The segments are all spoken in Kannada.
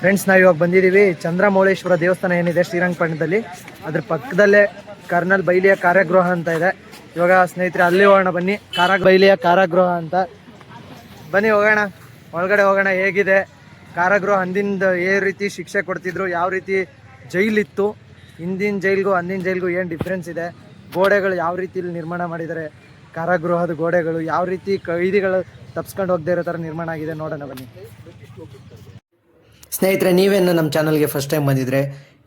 ಫ್ರೆಂಡ್ಸ್ ನಾವು ಇವಾಗ ಬಂದಿದ್ದೀವಿ ಚಂದ್ರಮೌಳೇಶ್ವರ ದೇವಸ್ಥಾನ ಏನಿದೆ ಶ್ರೀರಂಗಪಟ್ಟಣದಲ್ಲಿ. ಅದ್ರ ಪಕ್ಕದಲ್ಲೇ ಕರ್ನಲ್ ಬೈಲಿಯ ಕಾರಾಗೃಹ ಅಂತ ಇದೆ. ಇವಾಗ ಸ್ನೇಹಿತರೆ, ಅಲ್ಲಿ ಹೋಗೋಣ ಬನ್ನಿ. ಕಾರಾಗ ಬೈಲಿಯ ಕಾರಾಗೃಹ ಅಂತ. ಬನ್ನಿ, ಹೋಗೋಣ. ಒಳಗಡೆ ಹೋಗೋಣ, ಹೇಗಿದೆ? ಕಾರಾಗೃಹ ಅಂದಿನ ಏ ರೀತಿ ಶಿಕ್ಷೆ ಕೊಡ್ತಿದ್ರು, ಯಾವ ರೀತಿ ಜೈಲಿತ್ತು? ಹಿಂದಿನ ಜೈಲ್ಗೂ ಅಂದಿನ ಜೈಲ್ಗೂ ಏನು ಡಿಫ್ರೆನ್ಸ್ ಇದೆ? ಗೋಡೆಗಳು ಯಾವ ರೀತಿಲಿ ನಿರ್ಮಾಣ ಮಾಡಿದ್ದಾರೆ? ಕಾರಾಗೃಹದ ಗೋಡೆಗಳು ಯಾವ ರೀತಿ ಕೈದಿಗಳು ತಪ್ಸ್ಕೊಂಡು ಹೋಗದೆ ಇರೋ ಥರ ನಿರ್ಮಾಣ ಆಗಿದೆ ನೋಡೋಣ ಬನ್ನಿ. ಸ್ನೇಹಿತರೆ ನೀವೇನು ನಮ್ಮ ಚಾನಲ್ಗೆ ಫಸ್ಟ್ ಟೈಮ್ ಬಂದಿದ್ರೆ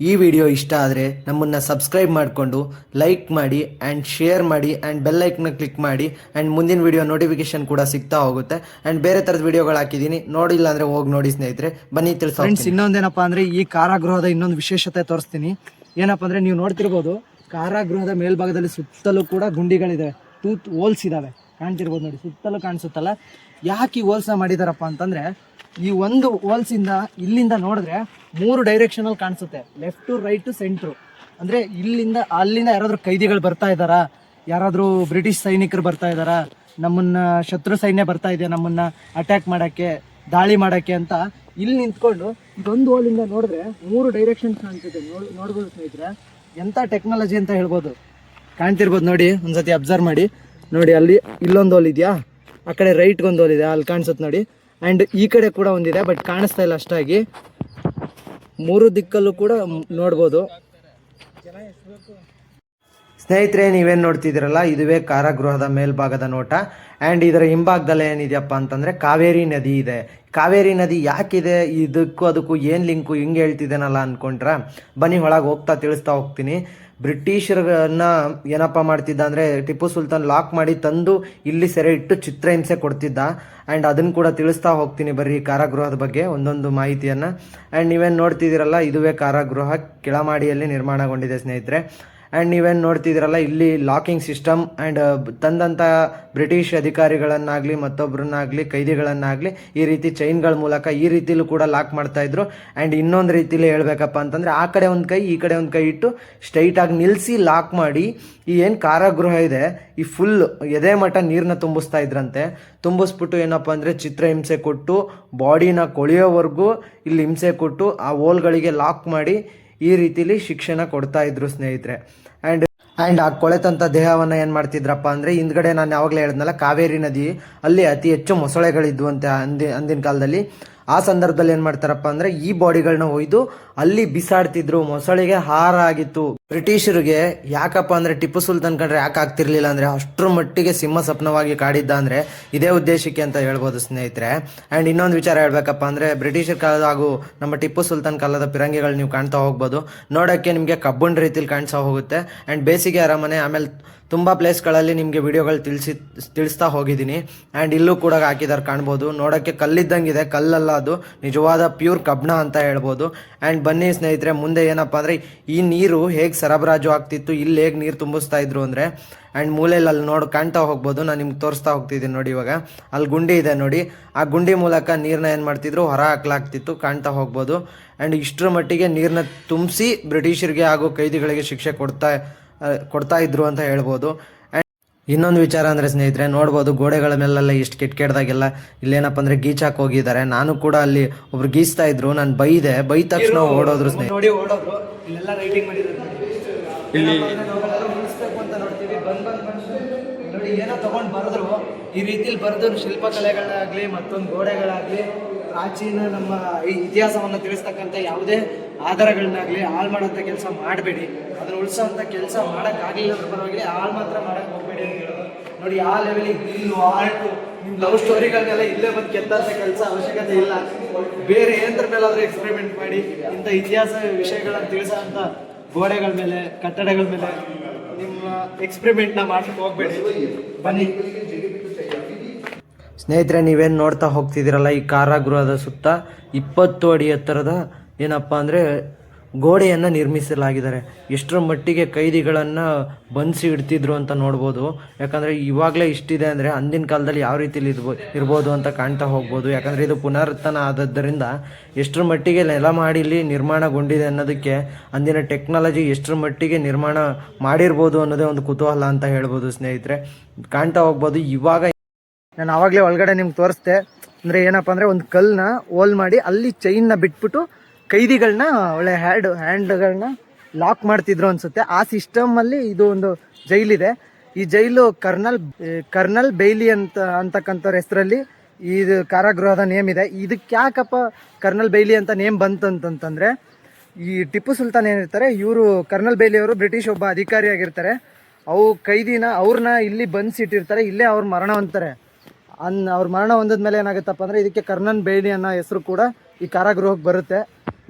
ಈ ವಿಡಿಯೋ ಇಷ್ಟ ಆದರೆ ನಮ್ಮನ್ನು ಸಬ್ಸ್ಕ್ರೈಬ್ ಮಾಡಿಕೊಂಡು ಲೈಕ್ ಮಾಡಿ ಆ್ಯಂಡ್ ಶೇರ್ ಮಾಡಿ ಆ್ಯಂಡ್ ಬೆಲ್ ಐಕ್ನ ಕ್ಲಿಕ್ ಮಾಡಿ ಆ್ಯಂಡ್ ಮುಂದಿನ ವಿಡಿಯೋ ನೋಟಿಫಿಕೇಶನ್ ಕೂಡ ಸಿಗ್ತಾ ಹೋಗುತ್ತೆ. ಆ್ಯಂಡ್ ಬೇರೆ ಥರದ ವಿಡಿಯೋಗಳು ಹಾಕಿದ್ದೀನಿ. ನೋಡಿಲ್ಲ ಅಂದರೆ ಹೋಗಿ ನೋಡಿ ಸ್ನೇಹಿತರೆ. ಬನ್ನಿ ತಿಳಿಸ್ ಫ್ರೆಂಡ್ಸ್ ಇನ್ನೊಂದೇನಪ್ಪ ಅಂದರೆ ಈ ಕಾರಾಗೃಹದ ಇನ್ನೊಂದು ವಿಶೇಷತೆ ತೋರಿಸ್ತೀನಿ. ಏನಪ್ಪ ಅಂದರೆ ನೀವು ನೋಡ್ತಿರ್ಬೋದು, ಕಾರಾಗೃಹದ ಮೇಲ್ಭಾಗದಲ್ಲಿ ಸುತ್ತಲೂ ಕೂಡ ಗುಂಡಿಗಳಿದೆ. ಟೂತ್ ಹೋಲ್ಸ್ ಇದಾವೆ. ಕಾಣ್ತಿರ್ಬೋದು ನೋಡಿ, ಸುತ್ತಲೂ ಕಾಣಿಸುತ್ತಲ್ಲ. ಯಾಕೆ ಈ ಹೋಲ್ಸ್ನ ಮಾಡಿದಾರಪ್ಪ ಅಂತಂದ್ರೆ ಈ ಒಂದು ಹೋಲ್ಸಿಂದ ಇಲ್ಲಿಂದ ನೋಡಿದ್ರೆ ಮೂರು ಡೈರೆಕ್ಷನ್ ಅಲ್ಲಿ ಕಾಣಿಸುತ್ತೆ. Left to right to centre ಅಂದ್ರೆ ಇಲ್ಲಿಂದ ಅಲ್ಲಿಂದ ಯಾರಾದರೂ ಕೈದಿಗಳು ಬರ್ತಾ ಇದ್ದಾರಾ? ಯಾರಾದರೂ ಬ್ರಿಟಿಷ್ ಸೈನಿಕರು ಬರ್ತಾ ಇದ್ದಾರಾ? ನಮ್ಮನ್ನ ಶತ್ರು ಸೈನ್ಯ ಬರ್ತಾ ಇದೆಯಾ ನಮ್ಮನ್ನ ಅಟ್ಯಾಕ್ ಮಾಡಕ್ಕೆ, ದಾಳಿ ಮಾಡಕ್ಕೆ ಅಂತ ಇಲ್ಲಿ ನಿಂತ್ಕೊಂಡು ಇದೊಂದು ಹೋಲಿಂದ ನೋಡಿದ್ರೆ ಮೂರು ಡೈರೆಕ್ಷನ್ ಕಾಣಿಸುತ್ತೆ. ನೋಡಿ, ನೋಡ್ಬೋದು ಸ್ನೇಹಿತರೆ. ಎಂತ ಟೆಕ್ನಾಲಜಿ ಅಂತ ಹೇಳ್ಬೋದು? ಕಾಣ್ತಿರ್ಬೋದು ನೋಡಿ, ಒಂದ್ಸತಿ ಅಬ್ಸರ್ವ್ ಮಾಡಿ. ನೋಡಿ, ಅಲ್ಲಿ ಇಲ್ಲೊಂದು ಹೋಲ್ ಇದೆಯಾ? ಆ ಕಡೆ ರೈಟ್ಗೊಂದು ಹೋಲ್ ಇದೆ. ಅಲ್ಲಿ ಕಾಣಿಸುತ್ತೆ ನೋಡಿ. ಆ್ಯಂಡ್ ಈ ಕಡೆ ಕೂಡ ಒಂದಿದೆ ಬಟ್ ಕಾಣಿಸ್ತಾ ಇಲ್ಲ ಅಷ್ಟಾಗಿ. ಮೂರು ದಿಕ್ಕಲ್ಲೂ ಕೂಡ ನೋಡ್ಬೋದು. ಸ್ನೇಹಿತರೆ, ನೀವೇನು ನೋಡ್ತಿದ್ದೀರಲ್ಲ, ಇದುವೇ ಕಾರಾಗೃಹದ ಮೇಲ್ಭಾಗದ ನೋಟ. ಆ್ಯಂಡ್ ಇದರ ಹಿಂಭಾಗದಲ್ಲಿ ಏನಿದೆಯಪ್ಪ ಅಂತಂದರೆ ಕಾವೇರಿ ನದಿ ಇದೆ. ಕಾವೇರಿ ನದಿ ಯಾಕಿದೆ? ಇದಕ್ಕೂ ಅದಕ್ಕೂ ಏನು ಲಿಂಕು ಹಿಂಗೆ ಹೇಳ್ತಿದ್ದೇನಲ್ಲ ಅಂದ್ಕೊಂಡ್ರೆ ಬನ್ನಿ, ಒಳಗೆ ಹೋಗ್ತಾ ತಿಳಿಸ್ತಾ ಹೋಗ್ತೀನಿ. ಬ್ರಿಟಿಷರನ್ನ ಏನಪ್ಪ ಮಾಡ್ತಿದ್ದ ಅಂದರೆ ಟಿಪ್ಪು ಸುಲ್ತಾನ್ ಲಾಕ್ ಮಾಡಿ ತಂದು ಇಲ್ಲಿ ಸೆರೆ ಇಟ್ಟು ಚಿತ್ರಹಿಂಸೆ ಕೊಡ್ತಿದ್ದ. ಆ್ಯಂಡ್ ಅದನ್ನು ಕೂಡ ತಿಳಿಸ್ತಾ ಹೋಗ್ತೀನಿ ಬರ್ರಿ ಕಾರಾಗೃಹದ ಬಗ್ಗೆ ಒಂದೊಂದು ಮಾಹಿತಿಯನ್ನು. ಆ್ಯಂಡ್ ನೀವೇನು ನೋಡ್ತಿದ್ದೀರಲ್ಲ, ಇದುವೇ ಕಾರಾಗೃಹ ಕೆಳಮಾಡಿಯಲ್ಲಿ ನಿರ್ಮಾಣಗೊಂಡಿದೆ ಸ್ನೇಹಿತರೆ. ಆ್ಯಂಡ್ ನೀವೇನು ನೋಡ್ತಿದ್ದೀರಲ್ಲ, ಇಲ್ಲಿ ಲಾಕಿಂಗ್ ಸಿಸ್ಟಮ್ ಆ್ಯಂಡ್ ತಂದಂಥ ಬ್ರಿಟಿಷ್ ಅಧಿಕಾರಿಗಳನ್ನಾಗಲಿ ಮತ್ತೊಬ್ಬರನ್ನಾಗಲಿ ಕೈದಿಗಳನ್ನಾಗಲಿ ಈ ರೀತಿ ಚೈನ್ಗಳ ಮೂಲಕ ಈ ರೀತಿಲೂ ಕೂಡ ಲಾಕ್ ಮಾಡ್ತಾಯಿದ್ರು ಆ್ಯಂಡ್ ಇನ್ನೊಂದು ರೀತಿಲಿ ಹೇಳಬೇಕಪ್ಪ ಅಂತಂದರೆ, ಆ ಕಡೆ ಒಂದು ಕೈ, ಈ ಕಡೆ ಒಂದು ಕೈ ಇಟ್ಟು ಸ್ಟ್ರೈಟಾಗಿ ನಿಲ್ಲಿಸಿ ಲಾಕ್ ಮಾಡಿ ಈ ಏನು ಕಾರಾಗೃಹ ಇದೆ, ಈ ಫುಲ್ ಎದೆ ಮಠ ನೀರನ್ನ ತುಂಬಿಸ್ತಾ ಇದ್ರಂತೆ. ತುಂಬಿಸ್ಬಿಟ್ಟು ಏನಪ್ಪ ಅಂದರೆ ಚಿತ್ರಹಿಂಸೆ ಕೊಟ್ಟು ಬಾಡಿನ ಕೊಳೆಯೋವರೆಗೂ ಇಲ್ಲಿ ಹಿಂಸೆ ಕೊಟ್ಟು ಆ ಹೋಲ್ಗಳಿಗೆ ಲಾಕ್ ಮಾಡಿ ಈ ರೀತಿಲಿ ಶಿಕ್ಷಣ ಕೊಡ್ತಾ ಇದ್ರು ಸ್ನೇಹಿತರೆ. ಆ್ಯಂಡ್ ಆ್ಯಂಡ್ ಆ ಕೊಳೆತಂಥ ದೇಹವನ್ನು ಏನು ಮಾಡ್ತಿದ್ರಪ್ಪ ಅಂದರೆ ಹಿಂದ್ಗಡೆ ನಾನು ಯಾವಾಗಲೇ ಹೇಳಿದ್ನಲ್ಲ, ಕಾವೇರಿ ನದಿ, ಅಲ್ಲಿ ಅತಿ ಹೆಚ್ಚು ಮೊಸಳೆಗಳಿದ್ವಂತೆ ಅಂದಿ, ಅಂದಿನ ಕಾಲದಲ್ಲಿ. ಆ ಸಂದರ್ಭದಲ್ಲಿ ಏನು ಮಾಡ್ತಾರಪ್ಪ ಅಂದರೆ ಈ ಬಾಡಿಗಳನ್ನ ಒಯ್ದು ಅಲ್ಲಿ ಬಿಸಾಡ್ತಿದ್ರು, ಮೊಸಳೆಗೆ ಹಾರ ಆಗಿತ್ತು. ಬ್ರಿಟಿಷರಿಗೆ ಯಾಕಪ್ಪ ಅಂದರೆ ಟಿಪ್ಪು ಸುಲ್ತಾನ್ ಕಂಡ್ರೆ ಯಾಕೆ ಆಗ್ತಿರ್ಲಿಲ್ಲ ಅಂದರೆ ಅಷ್ಟರ ಮಟ್ಟಿಗೆ ಸಿಂಹ ಸ್ವಪ್ನವಾಗಿ ಕಾಡಿದ್ದ ಅಂದರೆ ಇದೇ ಉದ್ದೇಶಕ್ಕೆ ಅಂತ ಹೇಳ್ಬೋದು ಸ್ನೇಹಿತರೆ. ಆ್ಯಂಡ್ ಇನ್ನೊಂದು ವಿಚಾರ ಹೇಳ್ಬೇಕಪ್ಪ ಅಂದರೆ ಬ್ರಿಟಿಷರ ಕಾಲದ ಹಾಗೂ ನಮ್ಮ ಟಿಪ್ಪು ಸುಲ್ತಾನ್ ಕಾಲದ ಪಿರಂಗಿಗಳು ನೀವು ಕಾಣ್ತಾ ಹೋಗ್ಬೋದು. ನೋಡೋಕ್ಕೆ ನಿಮಗೆ ಕಬ್ಬನ್ ರೀತಿಲಿ ಕಾಣಿಸ್ತಾ ಹೋಗುತ್ತೆ. ಆ್ಯಂಡ್ ಬೇಸಿಗೆ ಅರಮನೆ ಆಮೇಲೆ ತುಂಬ ಪ್ಲೇಸ್ಗಳಲ್ಲಿ ನಿಮಗೆ ವಿಡಿಯೋಗಳು ತಿಳಿಸಿ, ತಿಳಿಸ್ತಾ ಹೋಗಿದ್ದೀನಿ. ಆ್ಯಂಡ್ ಇಲ್ಲೂ ಕೂಡ ಹಾಕಿದ್ದಾರೆ ಕಾಣ್ಬೋದು. ನೋಡೋಕ್ಕೆ ಕಲ್ಲಿದ್ದಂಗಿದೆ. ಕಲ್ಲಲ್ಲ ಅದು. ನಿಜವಾದ ಪ್ಯೂರ್ ಕಬ್ಣ ಅಂತ ಹೇಳ್ಬೋದು. ಆ್ಯಂಡ್ ಬನ್ನಿ ಸ್ನೇಹಿತರೆ, ಮುಂದೆ ಏನಪ್ಪ ಅಂದರೆ ಈ ನೀರು ಹೇಗೆ ಸರಬರಾಜು ಆಗ್ತಿತ್ತು, ಇಲ್ಲಿ ಹೇಗೆ ನೀರು ತುಂಬಿಸ್ತಾ ಇದ್ರು ಅಂದರೆ ಆ್ಯಂಡ್ ಮೂಲೆಯಲ್ಲಿ ಅಲ್ಲಿ ನೋಡಿ ಕಾಣ್ತಾ ಹೋಗ್ಬೋದು. ನಾನು ನಿಮ್ಗೆ ತೋರಿಸ್ತಾ ಹೋಗ್ತಿದ್ದೀನಿ ನೋಡಿ ಇವಾಗ. ಅಲ್ಲಿ ಗುಂಡಿ ಇದೆ ನೋಡಿ. ಆ ಗುಂಡಿ ಮೂಲಕ ನೀರನ್ನ ಏನು ಮಾಡ್ತಿದ್ರು, ಹೊರ ಹಾಕ್ಲಾಗ್ತಿತ್ತು, ಕಾಣ್ತಾ ಹೋಗ್ಬೋದು. ಆ್ಯಂಡ್ ಇಷ್ಟರ ಮಟ್ಟಿಗೆ ನೀರನ್ನ ತುಂಬಿಸಿ ಬ್ರಿಟಿಷರಿಗೆ ಹಾಗೂ ಕೈದಿಗಳಿಗೆ ಶಿಕ್ಷೆ ಕೊಡ್ತಾ ಕೊಡ್ತಾ ಇದ್ರು ಅಂತ ಹೇಳ್ಬೋದು. ಇನ್ನೊಂದು ವಿಚಾರ ಅಂದರೆ ಸ್ನೇಹಿತರೆ ನೋಡ್ಬೋದು ಗೋಡೆಗಳ ಮೇಲೆಲ್ಲ ಇಷ್ಟು ಕೆಟ್ಟ ಕೆಟ್ಟದಾಗೆಲ್ಲ ಇಲ್ಲೇನಪ್ಪ ಅಂದರೆ ಗೀಚಾಕ್ ಹೋಗಿದ್ದಾರೆ. ನಾನು ಕೂಡ ಅಲ್ಲಿ ಒಬ್ರು ಗೀಚ್ತಾ ಇದ್ರು ನಾನು ಬೈದೆ. ಬೈ ತಕ್ಷಣ ಓಡೋದ್ರು ಸ್ನೇಹಿತರೆ. ನೋಡಿ ಓಡೋದ್ರು. ಇಲ್ಲೆಲ್ಲ ರೈಟಿಂಗ್ ಮಾಡಿದ್ರು ಇಲ್ಲಿ ಅಂತ ನೋಡ್ತೀವಿ. ಬಂದ್ ಬಂದ್ ಬಂದ್ ನೋಡಿ ಏನೋ ತಗೊಂಡ್ ಬರೆದ್ರು. ಈ ರೀತಿಲಿ ಬರೆದು ಶಿಲ್ಪಕಲೆಗಳಾಗ್ಲಿ ಮತ್ತೊಂದು ಗೋಡೆಗಳಾಗ್ಲಿ ಪ್ರಾಚೀನ ನಮ್ಮ ಇತಿಹಾಸವನ್ನು ತಿಳಿಸ್ತಕ್ಕಂಥ ಯಾವುದೇ ಆಧಾರಗಳನ್ನಾಗ್ಲಿ ಹಾಳು ಮಾಡೋಂಥ ಕೆಲಸ ಮಾಡಬೇಡಿ. ಅದನ್ನು ಉಳಿಸೋಂಥ ಕೆಲಸ ಮಾಡೋಕ್ಕಾಗಲಿಲ್ಲ ಅಂದ್ರೆ ಪರವಾಗಿಲ್ಲ ಹಾಳು ಮಾತ್ರ ಮಾಡೋಕ್ಕೆ ಹೋಗಬೇಡಿ ಅಂತ ಹೇಳೋದು ನೋಡಿ, ಆ ಲೆವೆಲಿಗೆ ಬಿಲ್ಲು ಆರ್ಟು ನಿಮ್ಮ ಲವ್ ಸ್ಟೋರಿಗಳನ್ನೆಲ್ಲ ಇಲ್ಲೇ ಬಂದು ಕೆತ್ತಂಥ ಕೆಲಸ ಅವಶ್ಯಕತೆ ಇಲ್ಲ. ಬೇರೆ ಏನದ್ರ ಮೇಲಾದರೂ ಎಕ್ಸ್ಪೆರಿಮೆಂಟ್ ಮಾಡಿ, ಇಂಥ ಇತಿಹಾಸ ವಿಷಯಗಳನ್ನು ತಿಳಿಸೋಂಥ ಗೋಡೆಗಳ ಮೇಲೆ, ಕಟ್ಟಡಗಳ ಮೇಲೆ ನಿಮ್ಮ ಎಕ್ಸ್ಪೆರಿಮೆಂಟ್ನ ಮಾಡ್ಲಿಕ್ಕೆ ಹೋಗಬೇಡಿ. ಬನ್ನಿ. ಸ್ನೇಹಿತರೆ, ನೀವೇನು ನೋಡ್ತಾ ಹೋಗ್ತಿದ್ದೀರಲ್ಲ, ಈ ಕಾರಾಗೃಹದ ಸುತ್ತ ಇಪ್ಪತ್ತು ಅಡಿ ಎತ್ತರದ ಏನಪ್ಪ ಅಂದರೆ ಗೋಡೆಯನ್ನು ನಿರ್ಮಿಸಲಾಗಿದ್ದಾರೆ. ಎಷ್ಟರ ಮಟ್ಟಿಗೆ ಕೈದಿಗಳನ್ನು ಬಂಧಿಸಿ ಇಡ್ತಿದ್ರು ಅಂತ ನೋಡ್ಬೋದು. ಯಾಕಂದರೆ ಇವಾಗಲೇ ಇಷ್ಟಿದೆ ಅಂದರೆ ಅಂದಿನ ಕಾಲದಲ್ಲಿ ಯಾವ ರೀತಿಲಿ ಇರ್ಬೋ, ಇರ್ಬೋದು ಅಂತ ಕಾಣ್ತಾ ಹೋಗ್ಬೋದು. ಯಾಕಂದರೆ ಇದು ಪುನರುತ್ಥಾನ ಆದದ್ದರಿಂದ ಎಷ್ಟರ ಮಟ್ಟಿಗೆ ನೆಲ ಮಾಡಿಲಿ ನಿರ್ಮಾಣಗೊಂಡಿದೆ ಅನ್ನೋದಕ್ಕೆ ಅಂದಿನ ಟೆಕ್ನಾಲಜಿ ಎಷ್ಟರ ಮಟ್ಟಿಗೆ ನಿರ್ಮಾಣ ಮಾಡಿರ್ಬೋದು ಅನ್ನೋದೇ ಒಂದು ಕುತೂಹಲ ಅಂತ ಹೇಳ್ಬೋದು ಸ್ನೇಹಿತರೆ. ಕಾಣ್ತಾ ಹೋಗ್ಬೋದು. ಇವಾಗ ನಾನು ಆವಾಗಲೇ ಒಳಗಡೆ ನಿಮ್ಗೆ ತೋರಿಸ್ದೆ. ಅಂದರೆ ಏನಪ್ಪ ಅಂದರೆ ಒಂದು ಕಲ್ಲನ್ನ ಹೋಲ್ ಮಾಡಿ ಅಲ್ಲಿ ಚೈನ್ನ ಬಿಟ್ಬಿಟ್ಟು ಕೈದಿಗಳನ್ನ ಒಳ್ಳೆ ಹ್ಯಾಂಡ್ ಹ್ಯಾಂಡ್ಗಳನ್ನ ಲಾಕ್ ಮಾಡ್ತಿದ್ರು ಅನ್ಸುತ್ತೆ. ಆ ಸಿಸ್ಟಮಲ್ಲಿ ಇದು ಒಂದು ಜೈಲಿದೆ. ಈ ಜೈಲು ಕರ್ನಲ್ ಕರ್ನಲ್ ಬೈಲಿ ಅಂತ, ಅಂತಕ್ಕಂಥವ್ರ ಹೆಸರಲ್ಲಿ ಇದು ಕಾರಾಗೃಹದ ನೇಮ್ ಇದೆ. ಇದಕ್ಕೆ ಯಾಕಪ್ಪ ಕರ್ನಲ್ ಬೈಲಿ ಅಂತ ನೇಮ್ ಬಂತು ಅಂತಂತಂದರೆ ಈ ಟಿಪ್ಪು ಸುಲ್ತಾನ್ ಏನಿರ್ತಾರೆ, ಇವರು ಕರ್ನಲ್ ಬೈಲಿ ಅವರು ಬ್ರಿಟಿಷ್ ಒಬ್ಬ ಅಧಿಕಾರಿಯಾಗಿರ್ತಾರೆ ಅವು ಕೈದಿನ ಅವ್ರನ್ನ ಇಲ್ಲಿ ಬಂಧಿಸಿಟ್ಟಿರ್ತಾರೆ ಇಲ್ಲೇ ಅವ್ರ ಮರಣ ಹೊಂದ್ತಾರೆ. ಅನ್, ಅವ್ರ ಮರಣ ಹೊಂದಿದ್ಮೇಲೆ ಏನಾಗುತ್ತಪ್ಪ ಅಂದ್ರೆ, ಇದಕ್ಕೆ ಕರ್ನನ್ ಬೇಲಿ ಅನ್ನೋ ಹೆಸರು ಕೂಡ ಈ ಕಾರಾಗೃಹಕ್ಕೆ ಬರುತ್ತೆ.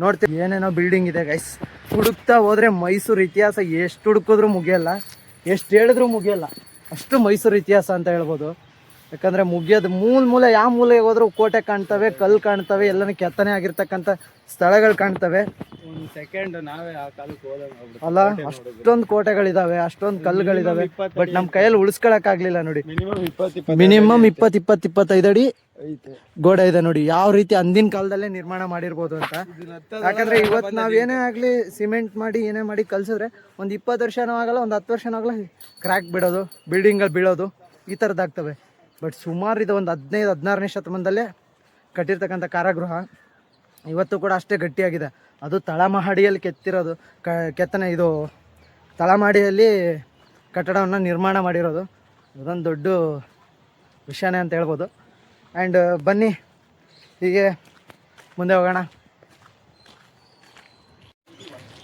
ನೋಡ್ತೀವಿ, ಏನೇನೋ ಬಿಲ್ಡಿಂಗ್ ಇದೆ ಗೈಸ್ ಹುಡುಕ್ತಾ ಹೋದ್ರೆ ಮೈಸೂರು ಇತಿಹಾಸ ಎಷ್ಟು ಹುಡುಕಿದ್ರು ಮುಗಿಯಲ್ಲ, ಎಷ್ಟು ಹೇಳಿದ್ರು ಮುಗಿಯಲ್ಲ, ಅಷ್ಟು ಮೈಸೂರು ಇತಿಹಾಸ ಅಂತ ಹೇಳ್ಬೋದು. ಯಾಕಂದ್ರೆ ಮುಗಿಯೋದು ಮೂಲ ಮೂಲೆ ಯಾವ ಮೂಲೆಗೆ ಹೋದ್ರು ಕೋಟೆ ಕಾಣ್ತವೆ ಕಲ್ಲು ಕಾಣ್ತವೆ ಎಲ್ಲನೂ ಕೆತ್ತನೆ ಆಗಿರ್ತಕ್ಕಂಥ ಸ್ಥಳಗಳು ಕಾಣ್ತವೆ. ಒಂದು ಸೆಕೆಂಡ್ ನಾವೇ ಆ ಕಾಲಕ್ಕೆ ಹೋದಾಗ ಅಲ್ಲ ಅಷ್ಟೊಂದು ಕೋಟೆಗಳಿದಾವೆ ಅಷ್ಟೊಂದು ಕಲ್ಲುಗಳಿದಾವೆ ಬಟ್ ನಮ್ಮ ಕೈಯಲ್ಲಿ ಉಳಿಸ್ಕೊಳಕ್ ಆಗ್ಲಿಲ್ಲ ನೋಡಿ ಮಿನಿಮಮ್ ಇಪ್ಪತ್ತು ಇಪ್ಪತ್ ಇಪ್ಪತ್ ಇಪ್ಪತ್ತೈದು ಅಡಿ ಗೋಡೆ ಇದೆ ನೋಡಿ. ಯಾವ ರೀತಿ ಅಂದಿನ ಕಾಲದಲ್ಲೇ ನಿರ್ಮಾಣ ಮಾಡಿರ್ಬೋದು ಅಂತ. ಯಾಕಂದ್ರೆ ಇವತ್ತು ನಾವ್ ಏನೇ ಆಗ್ಲಿ ಸಿಮೆಂಟ್ ಮಾಡಿ ಏನೇ ಮಾಡಿ ಕಲ್ಸಿದ್ರೆ ಒಂದ್ ಇಪ್ಪತ್ತು ವರ್ಷನೂ ಆಗಲ್ಲ ಒಂದ್ ಹತ್ತು ವರ್ಷನೂ ಆಗಲ್ಲ ಕ್ರ್ಯಾಕ್ ಬಿಡೋದು ಬಿಲ್ಡಿಂಗ್ಗಳು ಬೀಳೋದು ಈ ಥರದ್ದಾಗ್ತವೆ ಬಟ್ ಸುಮಾರು ಇದು ಒಂದು ಹದಿನೈದು, ಹದಿನಾರನೇ ಶತಮಾನದಲ್ಲೇ ಕಟ್ಟಿರ್ತಕ್ಕಂಥ ಕಾರಾಗೃಹ. ಇವತ್ತು ಕೂಡ ಅಷ್ಟೇ ಗಟ್ಟಿಯಾಗಿದೆ. ಅದು ತಳಮಹಡಿಯಲ್ಲಿ ಕೆತ್ತಿರೋದು, ಕ, ಕೆತ್ತನೆ ಇದು ತಳಮಹಡಿಯಲ್ಲಿ ಕಟ್ಟಡವನ್ನು ನಿರ್ಮಾಣ ಮಾಡಿರೋದು. ಇದೊಂದು ದೊಡ್ಡ ವಿಷಯನೇ ಅಂತ ಹೇಳ್ಬೋದು. ಆ್ಯಂಡ್ ಬನ್ನಿ, ಹೀಗೆ ಮುಂದೆ ಹೋಗೋಣ.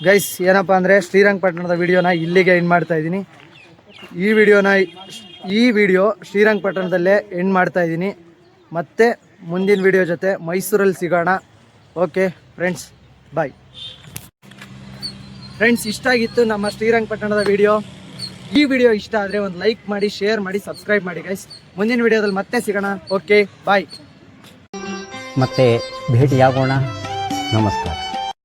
ಗೈಸ್, ಏನಪ್ಪ ಅಂದರೆ ಶ್ರೀರಂಗಪಟ್ಟಣದ ವಿಡಿಯೋನ ಇಲ್ಲಿಗೆ ಇನ್ ಮಾಡ್ತಾ ಇದ್ದೀನಿ. ಈ ವಿಡಿಯೋನ ಈ ವಿಡಿಯೋ ಶ್ರೀರಂಗಪಟ್ಟಣದಲ್ಲೇ ಎಂಡ್ ಮಾಡ್ತಾ ಇದ್ದೀನಿ. ಮತ್ತೆ ಮುಂದಿನ ವಿಡಿಯೋ ಜೊತೆ ಮೈಸೂರಲ್ಲಿ ಸಿಗೋಣ. ಓಕೆ ಫ್ರೆಂಡ್ಸ್ ಬಾಯ್ ಫ್ರೆಂಡ್ಸ್ ಇಷ್ಟ ಆಗಿತ್ತು ನಮ್ಮ ಶ್ರೀರಂಗಪಟ್ಟಣದ ವಿಡಿಯೋ? ಈ ವಿಡಿಯೋ ಇಷ್ಟ ಆದರೆ ಒಂದು ಲೈಕ್ ಮಾಡಿ ಶೇರ್ ಮಾಡಿ ಸಬ್ಸ್ಕ್ರೈಬ್ ಮಾಡಿ ಗೈಸ್ ಮುಂದಿನ ವಿಡಿಯೋದಲ್ಲಿ ಮತ್ತೆ ಸಿಗೋಣ. ಓಕೆ ಬಾಯ್ ಮತ್ತೆ ಭೇಟಿಯಾಗೋಣ. ನಮಸ್ಕಾರ.